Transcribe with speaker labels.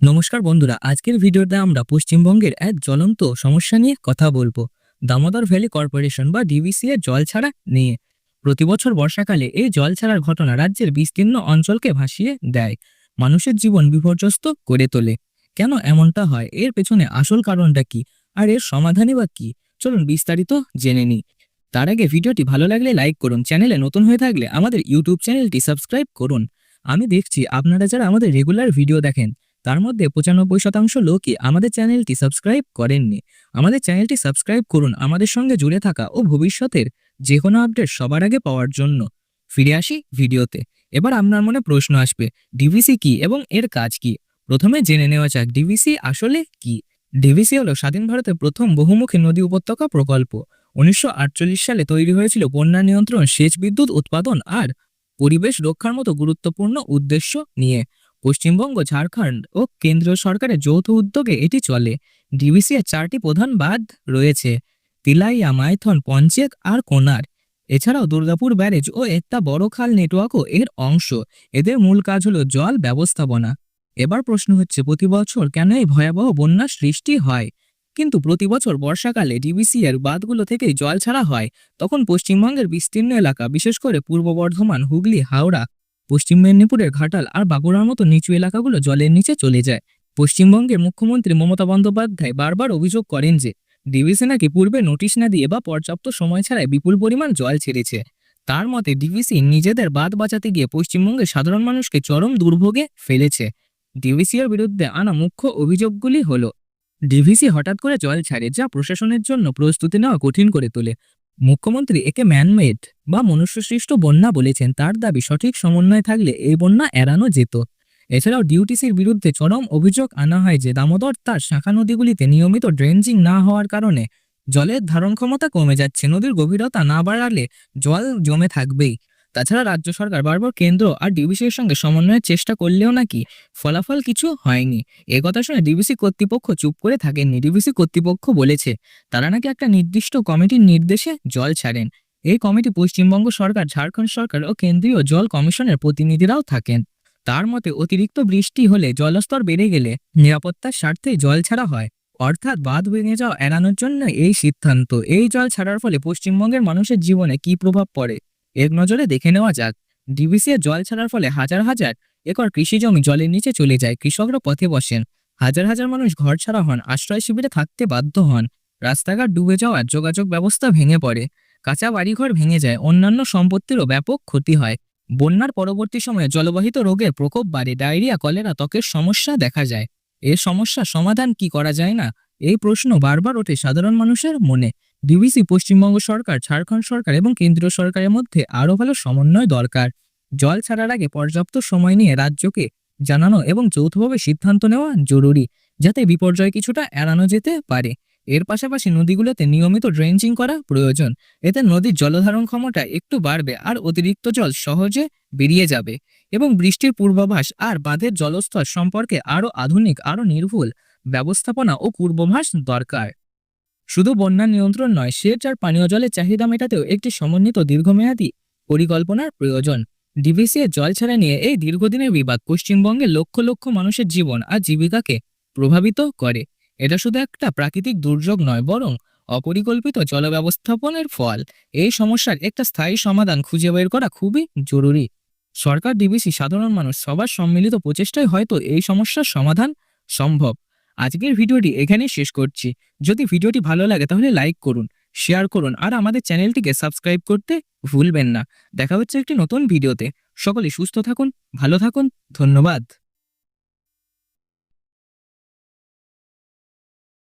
Speaker 1: নমস্কার বন্ধুরা, আজকের ভিডিওতে আমরা পশ্চিমবঙ্গের এক জ্বলন্ত সমস্যা নিয়ে কথা বলব। দামোদর ভ্যালি কর্পোরেশন বা ডিভিসি এর জল ছাড়া নিয়ে। প্রতি বছর বর্ষাকালে এই জল ছাড়ার ঘটনা রাজ্যের বিস্তীর্ণ অঞ্চলকে ভাসিয়ে দেয়। মানুষের জীবন বিপর্যস্ত করে তোলে। কেন এমনটা হয়? এর পেছনে আসল কারণটা কি? আর এর সমাধানই বা কি? চলুন বিস্তারিত জেনে নিই। তার আগে ভিডিওটি ভালো লাগলে লাইক করুন, চ্যানেলে নতুন হয়ে থাকলে আমাদের ইউটিউব চ্যানেলটি সাবস্ক্রাইব করুন। আমি দেখছি আপনারা যারা আমাদের রেগুলার ভিডিও দেখেন তার মধ্যে পঁচানব্বই শতাংশ লোকই আমাদের চ্যানেলটি সাবস্ক্রাইব করেননি। আমাদের চ্যানেলটি সাবস্ক্রাইব করুন, আমাদের সঙ্গে জুড়ে থাকা ও ভবিষ্যতের যে কোনো আপডেট সবার আগে পাওয়ার জন্য। ফিরে আসি ভিডিওতে। এবার আপনার মনে প্রশ্ন আসবে, ডিভিসি কি এবং এর কাজ কি? প্রথমে জেনে নেওয়া যাক, ডিভিসি আসলে কি? ডিভিসি হলো স্বাধীন ভারতের প্রথম বহুমুখী নদী উপত্যকা প্রকল্প। উনিশশো আটচল্লিশ সালে তৈরি হয়েছিল বন্যা নিয়ন্ত্রণ, সেচ বিদ্যুৎ উৎপাদন আর পরিবেশ রক্ষার মতো গুরুত্বপূর্ণ উদ্দেশ্য নিয়ে। পশ্চিমবঙ্গ, ঝাড়খণ্ড ও কেন্দ্রীয় সরকারের যৌথ উদ্যোগে এটি চলে। ডিভিসি এর চারটি প্রধান বাঁধ রয়েছে, তিলাইয়া, মাইথন, পঞ্চেক আর কোনার। এছাড়াও দুর্গাপুর ব্যারেজ ও একটা বড় খাল নেটওয়ার্কও এর অংশ। এদের মূল কাজ হলো জল ব্যবস্থাপনা। এবার প্রশ্ন হচ্ছে, প্রতি বছর কেন এই ভয়াবহ বন্যার সৃষ্টি হয়? কিন্তু প্রতি বছর বর্ষাকালে ডিবিসি এর বাঁধগুলো থেকেই জল ছাড়া হয়। তখন পশ্চিমবঙ্গের বিস্তীর্ণ এলাকা, বিশেষ করে পূর্ব বর্ধমান, হুগলি, হাওড়া পশ্চিম মেদিনীপুরের ঘাটাল আর বাঁকুড়ার মতো নিচু এলাকাগুলো জলের নিচে চলে যায়। পশ্চিমবঙ্গের মুখ্যমন্ত্রী মমতা বন্দ্যোপাধ্যায় বারবার অভিযোগ করেন যে, ডিভিসি নাকি পূর্বে নোটিশ না দিয়ে বা পর্যাপ্ত সময় ছাড়াই বিপুল পরিমাণ জল ছেড়েছে। তার মতে, ডিভিসি নিজেদের বাদ বাঁচাতে গিয়ে পশ্চিমবঙ্গের সাধারণ মানুষকে চরম দুর্ভোগে ফেলেছে। ডিভিসির বিরুদ্ধে আনা মুখ্য অভিযোগগুলি হলো, ডিভিসি হঠাৎ করে জল ছাড়ে যা প্রশাসনের জন্য প্রস্তুতি নেওয়া কঠিন করে তোলে। মুখ্যমন্ত্রী একে ম্যানমেড বা মনুষ্যসৃষ্ট বন্যা বলেছেন। তার দাবি, সঠিক সমন্বয় থাকলে এই বন্যা এড়ানো যেত। এছাড়াও ডিউটিসির বিরুদ্ধে চরম অভিযোগ আনা হয় যে, দামোদর তার শাখা নদীগুলিতে নিয়মিত ড্রেঞ্জিং না হওয়ার কারণে জলের ধারণ ক্ষমতা কমে যাচ্ছে। নদীর গভীরতা না বাড়ালে জল জমে থাকবেই। তাছাড়া রাজ্য সরকার বারবার কেন্দ্র আর ডিবিসির সঙ্গে সমন্বয়ের চেষ্টা করলেও নাকি ফলাফল কিছু হয়নি। এ কথা শুনে ডিবিসি কর্তৃপক্ষ চুপ করে থাকেননি। ডিবিসি কর্তৃপক্ষ বলেছে, তারা নাকি একটা নির্দিষ্ট কমিটির নির্দেশে জল ছাড়েন। এই কমিটি পশ্চিমবঙ্গ সরকার, ঝাড়খণ্ড সরকার ও কেন্দ্রীয় জল কমিশনের প্রতিনিধিরাও থাকেন। তার মতে, অতিরিক্ত বৃষ্টি হলে জলস্তর বেড়ে গেলে নিরাপত্তার স্বার্থে জল ছাড়া হয়। অর্থাৎ বাঁধ ভেঙে যাওয়া এড়ানোর জন্য এই সিদ্ধান্ত। এই জল ছাড়ার ফলে পশ্চিমবঙ্গের মানুষের জীবনে কি প্রভাব পড়ে? এক নজরে দেখে নেওয়া যাক। ডিবিসি জল ছাড়ার ফলে হাজার হাজার একর কৃষি জমি জলের নিচে চলে যায়, কৃষকরা পথে বসেন। হাজার হাজার মানুষ ঘর ছাড়া হন, আশ্রয় শিবিরে থাকতে বাধ্য হন। রাস্তাঘাট ডুবে যাওয়ার যোগাযোগ ব্যবস্থা ভেঙে পড়ে। কাঁচা বাড়িঘর ভেঙে যায়, অন্যান্য সম্পত্তিরও ব্যাপক ক্ষতি হয়। বন্যার পরবর্তী সময়ে জলবাহিত রোগের প্রকোপ বাড়ে, ডায়রিয়া, কলেরা, ত্বকের সমস্যা দেখা যায়। এর সমস্যা সমাধান কি করা যায় না? এই প্রশ্ন বারবার ওঠে সাধারণ মানুষের মনে। ডিবিসি পশ্চিমবঙ্গ সরকার, ঝাড়খণ্ড সরকার এবং কেন্দ্রীয় সরকারের মধ্যে আরও ভালো সমন্বয় দরকার। জল ছাড়ার আগে পর্যাপ্ত সময় নিয়ে রাজ্যকে জানানো এবং যৌথভাবে সিদ্ধান্ত নেওয়া জরুরি, যাতে বিপর্যয় কিছুটা এড়ানো যেতে পারে। এর পাশাপাশি নদীগুলোতে নিয়মিত ড্রেঞ্জিং করা প্রয়োজন। এতে নদীর জলধারণ ক্ষমতা একটু বাড়বে আর অতিরিক্ত জল সহজে বেরিয়ে যাবে। এবং বৃষ্টির পূর্বাভাস আর বাঁধের জলস্তর সম্পর্কে আরও আধুনিক, আরও নির্ভুল ব্যবস্থাপনা ও পূর্বভাস দরকার। শুধু বন্যা নিয়ন্ত্রণ নয়, সেচ আর পানীয় জলের চাহিদা মেটাতেও একটি সমন্বিত দীর্ঘমেয়াদী পরিকল্পনার প্রয়োজন। ডিভিসি এর জল ছাড়া নিয়ে এই দীর্ঘদিনের বিবাদ পশ্চিমবঙ্গে লক্ষ লক্ষ মানুষের জীবন আর জীবিকাকে প্রভাবিত করে। এটা শুধু একটা প্রাকৃতিক দুর্যোগ নয়, বরং অপরিকল্পিত জল ব্যবস্থাপনের ফল। এই সমস্যার একটা স্থায়ী সমাধান খুঁজে বের করা খুবই জরুরি। সরকার, ডিবিসি, সাধারণ মানুষ সবার সম্মিলিত প্রচেষ্টায় হয়তো এই সমস্যার সমাধান সম্ভব। আজকের ভিডিওটি এখানে শেষ করছি। যদি ভিডিওটি ভালো লাগে তাহলে লাইক করুন, শেয়ার করুন আর আমাদের চ্যানেলটিকে সাবস্ক্রাইব করতে ভুলবেন না। দেখা হচ্ছে একটি নতুন ভিডিওতে। সকলে সুস্থ থাকুন, ভালো থাকুন, ধন্যবাদ।